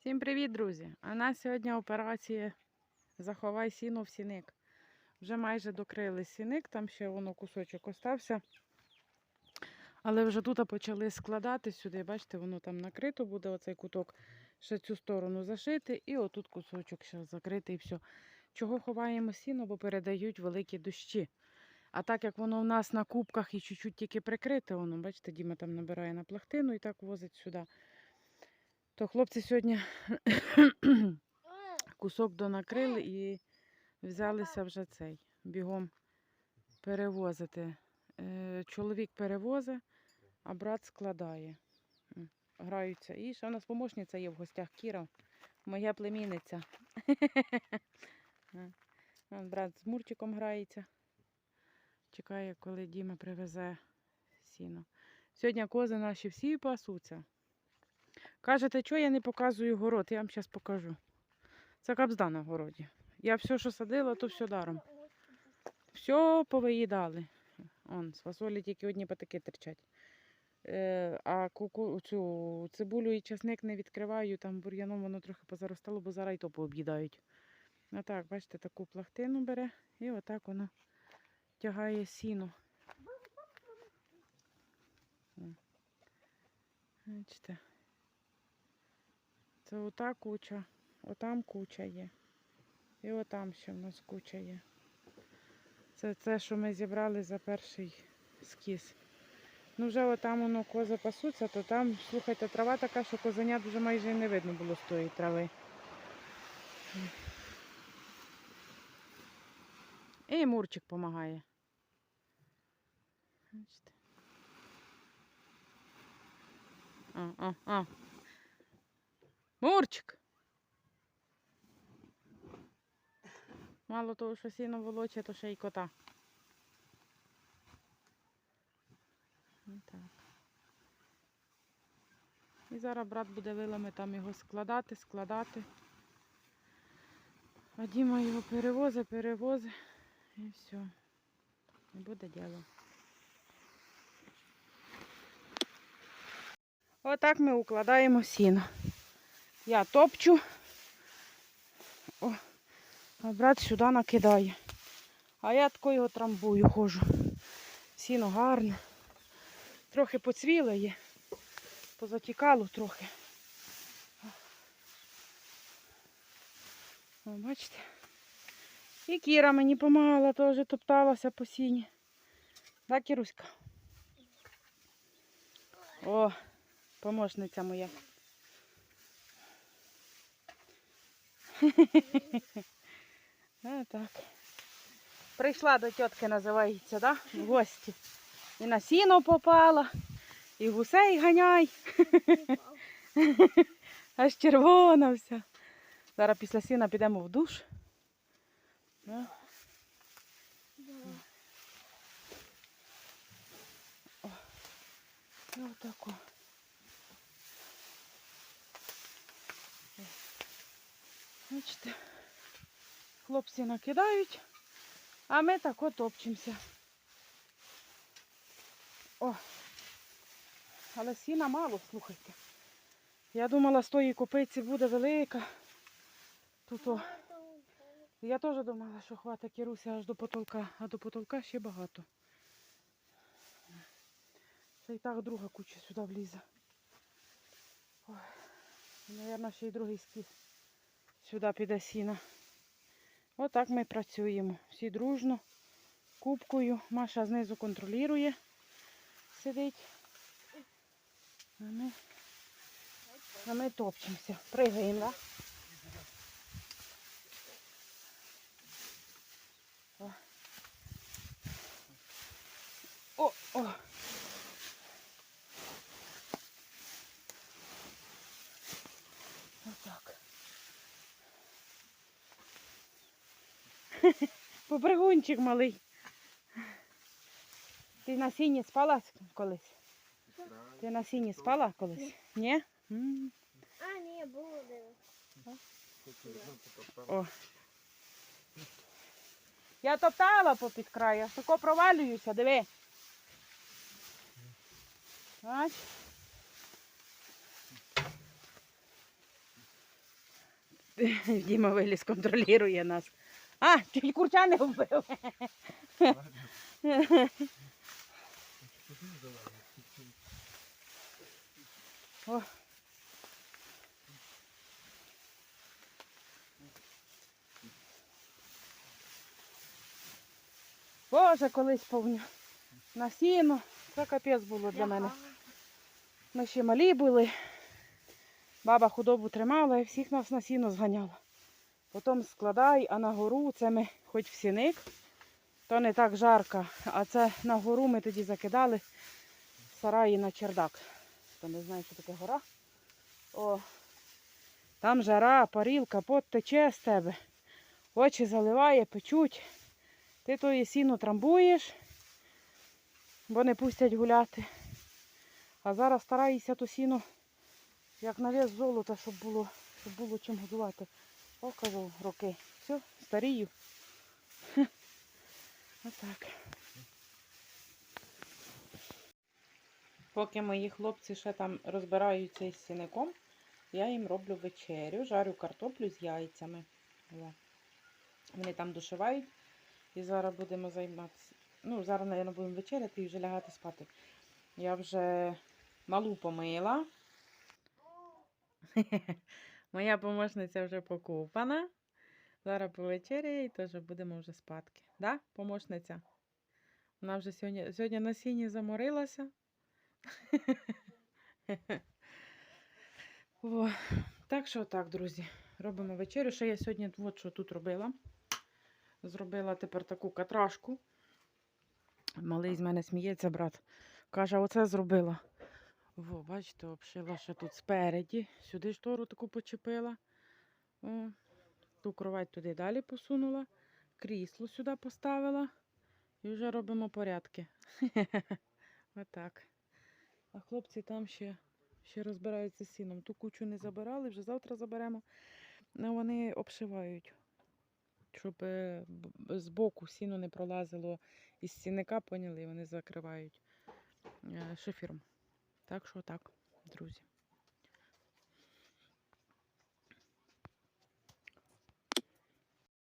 Всім привіт, друзі! У нас сьогодні операція Заховай сіно в сіник. Вже майже докрили сіник, там ще воно кусочок остався. Але вже тут почали складати сюди. Бачите, воно там накрито буде, оцей куток. Ще цю сторону зашити, і отут кусочок ще закритий і все. Чого ховаємо сіно, бо передають великі дощі. А так як воно в нас на кубках і чуть-чуть тільки прикрите, воно, бачите, Діма там набирає на плахтину і так возить сюди. То хлопці сьогодні кусок донакрили і взялися вже цей бігом перевозити. Е, Чоловік перевозить, а брат складає. Граються. І ще у нас помощниця є в гостях Кіра, моя племінниця. Е, Брат з Мурчиком грається. Чекає, коли Діма привезе сіно. Сьогодні кози наші всі пасуться. Кажете, що я не показую город? Я вам зараз покажу. Це кабзда на городі. Я все, що садила, то все даром. Все повиїдали. Он, з фасолі тільки одні патики терчать. Е, а куку, цю цибулю і часник не відкриваю, там бур'яном воно трохи позаростало, бо зараз і то пооб'їдають. А так, бачите, таку плахтину бере і отак воно тягає сіно. Бачите. Це ота куча, отам куча є. І отам ще в нас куча є. Це те, що ми зібрали за перший скіз. Ну вже отам воно кози пасуться, то там, слухайте, трава така, що козенят вже майже не видно було з тої трави. І Мурчик допомагає. Бачите. А, а, а. Мурчик. Мало того, що сіно волоче, то ще й кота. Отак. І зараз брат буде вилами там його складати, складати. А Діма його перевозить, перевозить і все. І буде діло. Отак ми укладаємо сіно. Я топчу, О, а брат сюди накидає. А я тако його трамбую ходжу. Сіно гарне. Трохи поцвіле є, позатікало трохи. О, бачите? І Кіра мені допомагала, теж топталася по сіні. Да, Кіруська? О, помощниця моя. А, так. Прийшла до тітки, називається, да? В гості. І на сіно попала, і гусей ганяй. Аж червона вся. Зараз після сіна підемо в душ. Да? О, і Бачите, хлопці накидають, а ми так от топчемося. О, але сіна мало, слухайте. Я думала, з тої копиці буде велика. Тут о. Я теж думала, що хватить Кіруся аж до потолка, а до потолка ще багато. Ще й так друга куча сюди влізе. Ой, Наверно, ще й другий скіс сюди піде сіна. Отак ми працюємо. Всі дружно, кубкою. Маша знизу контролює, сидить. А ми, а ми топчемося. Пригаємо, так? О. О, о. Попригунчик малий. Ти на сіні спала колись? Ти на сіні спала колись? Ні? А, ні, було. О. Я топтала попід край, я тако провалююся, диви. Бач? Діма виліз, контролює нас. А, чуть курча не вбив. О. Боже, колись повню. На сіно. Це капець було для мене. Ми ще малі були. Баба худобу тримала і всіх нас на сіно зганяла. Потім складай, а на гору це ми хоч в сіник, то не так жарко. А це на гору ми тоді закидали сараї на чердак. Хто не знає, що таке гора. О, там жара, парілка, пот тече з тебе. Очі заливає, печуть. Ти тої сіно трамбуєш, бо не пустять гуляти. А зараз стараюся то сіно, як на вес золота, щоб було, щоб було чим годувати. Кажу, роки. Все, старію. Отак. Поки мої хлопці ще там розбираються із сіником, я їм роблю вечерю, жарю картоплю з яйцями. Вони там дошивають. І зараз будемо займатися. Ну, зараз, мабуть, будемо вечеряти і вже лягати спати. Я вже малу помила. Моя помощниця вже покупана. Зараз повечеряє і теж будемо вже спадки. Да, помощниця? Вона вже сьогодні, сьогодні на сіні заморилася. Так що так, друзі. Робимо вечерю. Ще я сьогодні от що тут робила. Зробила тепер таку катрашку. Малий з мене сміється, брат. Каже, оце зробила. Во, бачите, обшила ще тут спереді. Сюди штору таку почепила. О, ту кровать туди далі посунула. Крісло сюди поставила. І вже робимо порядки. Отак. А хлопці там ще, ще розбираються сіном. Ту кучу не забирали, вже завтра заберемо. Вони обшивають, щоб е, з боку сіно не пролазило із сінника, поняли, вони закривають е, шифером. Так що так, друзі.